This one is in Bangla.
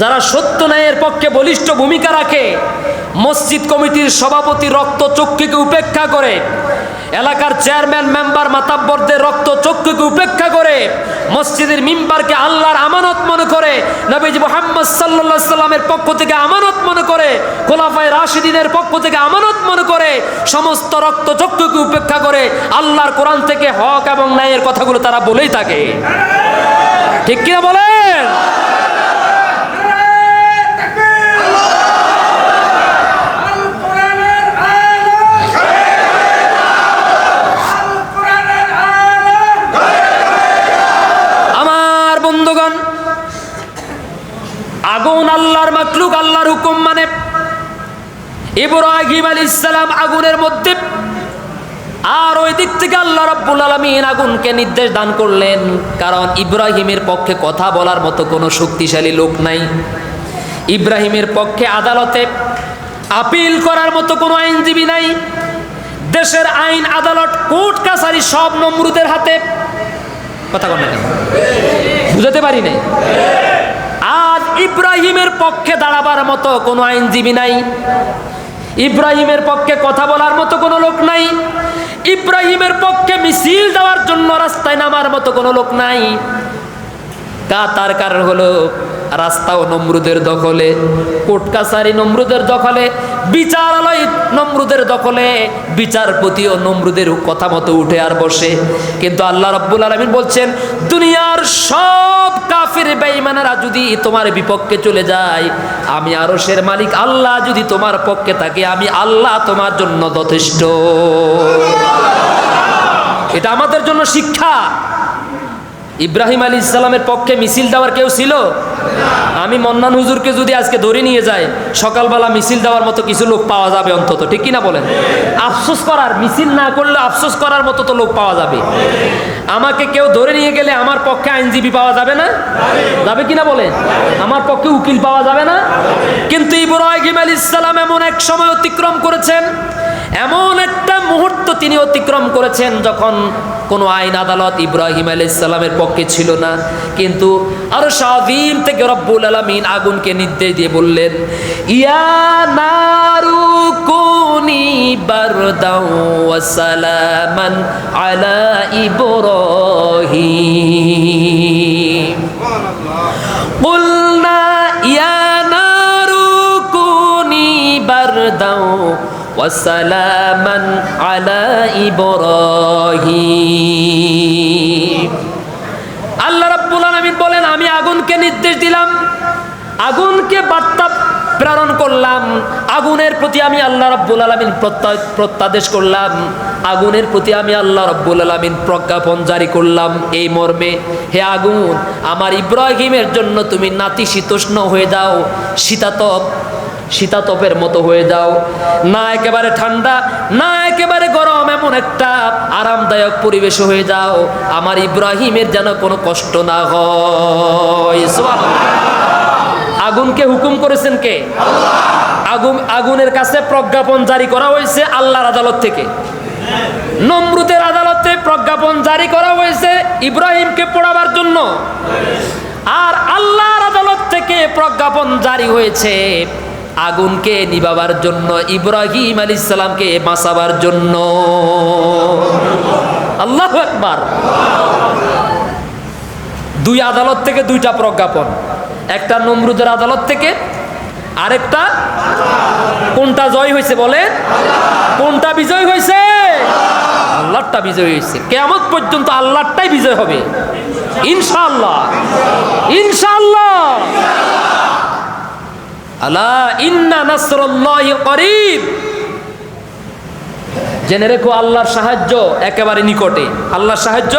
যারা সত্য ন্যায়ের পক্ষে বলিষ্ঠ ভূমিকা রাখে, মসজিদ কমিটির সভাপতি রক্ত চক্ষুকে উপেক্ষা করে, এলাকার চেয়ারম্যান মেম্বার মাতাব্বরদের রক্ত চক্ষুকে উপেক্ষা করে, মসজিদের মিম্বারকে আল্লাহর আমানত মনে করে, নবীজি মোহাম্মদ সাল্লাহ সাল্লামের পক্ষ থেকে আমানত মনে করে, খোলাফায় রাশিদিনের পক্ষ থেকে আমানত মনে করে, সমস্ত রক্ত চক্ষুকে উপেক্ষা করে আল্লাহর কোরআন থেকে হক এবং ন্যায়ের কথাগুলো তারা বলেই থাকে। ঠিক কিনা বলেন? বন্ধুগণ, আগুন আল্লাহর মাকলুক, আল্লাহর হুকুম মানে ইব্রাহিম আলী ইসলাম আগুনের মধ্যে। আর ওই দিক থেকে আল্লাহ রাব্বুল আলামিন আগুনকে নির্দেশ দান করলেন, কারণ ইব্রাহিমের পক্ষে কথা বলার মতো কোনো শক্তিশালী লোক নাই। ইব্রাহিমের পক্ষে আদালতে আপিল করার মতো কোনো আইনজীবী নাই। দেশের আইন, আদালত, কোর্ট, কাছারি সব নমরুদের হাতে। কথা বল না কেন? বুঝাতে পারি নাই। আজ ইব্রাহিমের পক্ষে দাঁড়াবার মতো কোনো আইনজীবী নাই। ইব্রাহিমের পক্ষে কথা বলার মতো কোনো লোক নাই। ইব্রাহিমের পক্ষে মিছিল দেওয়ার জন্য রাস্তায় নামার মতো কোনো লোক নাই। তা তার কারণ হলো রাস্তাও নমরুদের দখলে কোর্ট কাছারি নমরুদের দখলে, বিচারালয় নমরুদের দখলে, বিচারপতিও নমরুদের কথা মতো উঠে আর বসে। কিন্তু আল্লাহ রব্বুল আলমিন বলছেন, দুনিয়ার সব কাফির বেঈমানেরা যদি তোমার বিপক্ষে চলে যায়, আমি আরশের মালিক, আল্লাহ যদি তোমার পক্ষে থাকে, আমি আল্লাহ তোমার জন্য যথেষ্ট। এটা আমাদের জন্য শিক্ষা। ইব্রাহিম আলী ইসলামের পক্ষে মিছিল দেওয়ার কেউ ছিল? আমি মন্নান হুজুরকে যদি আজকে ধরে নিয়ে যাই সকালবেলা মিছিল দেওয়ার মতো কিছু লোক পাওয়া যাবে অন্তত, ঠিক কিনা বলেন? আফসোস করার, মিছিল না করলে আফসোস করার মতো তো লোক পাওয়া যাবে। আমাকে কেউ ধরে নিয়ে গেলে আমার পক্ষে আইনজীবী পাওয়া যাবে না? যাবে কিনা বলেন? আমার পক্ষে উকিল পাওয়া যাবে না? কিন্তু ইব্রাহিম আলী ইসলাম এমন এক সময় অতিক্রম করেছেন, এমন তিনি অতিক্রম করেছেন যখন কোনো আইন আদালত ইব্রাহিম আলী ইসলামের পক্ষে ছিল না কিন্তু আরো স্বাধীন থেকে রব্বুল আলমিন আগুনকে নির্দেশ দিয়ে বললেন ইয়া নারু কুনি বারদাও ওয়া সালামান আলা ইব্রাহিম قلنا يا نار كوني بردا وسلاما على إبراهيم আল্লাহ রাব্বুল আলামিন বলেন আমি আগুনকে নির্দেশ দিলাম আগুনকে বার্তা প্রেরণ করলাম আগুনের প্রতি আমি আল্লাহ রাব্বুল আলামিন প্রত্যয় প্রত্যাদেশ করলাম আগুনের প্রতি আমি আল্লাহ রব্বুল আলমিন প্রজ্ঞাপন জারি করলাম এই মর্মে হে আগুন আমার ইব্রাহিমের জন্য তুমি নাতি শীতোষ্ণ হয়ে যাও শীতাতপ শীতাতপের মতো হয়ে যাও। না একেবারে ঠান্ডা না একেবারে গরম এমন একটা আরামদায়ক পরিবেশ হয়ে যাও। আমার ইব্রাহিমের যেন কোনো কষ্ট না হয়। আগুনকে হুকুম করেছেন কে? আগুন আগুনের কাছে প্রজ্ঞাপন জারি করা হয়েছে আল্লাহর আদালত থেকে। নমরুদের আদালতে প্রজ্ঞাপন জারি করা হয়েছে ইব্রাহিমকে পড়াবার জন্য। আর আল্লাহর আদালত থেকে প্রজ্ঞাপন জারি হয়েছে। আগুনকে নিবাবার জন্য, ইব্রাহিম আলী ইসলামকে বাঁচাবার জন্য। আল্লাহ একবার দুই আদালত থেকে দুইটা প্রজ্ঞাপন। একটা নমরুদের আদালত থেকে, আরেকটা কোনটা জয় হয়েছে বলে কোনটা বিজয় হয়েছে? আল্লাহটা বিজয় হয়েছে। কেমন পর্যন্ত আল্লাহটাই বিজয় হবে। ইনশাল্লাহ ইনশাআল্লাহ। জেনে রেখো আল্লাহর সাহায্য একেবারে নিকটে। আল্লাহর সাহায্য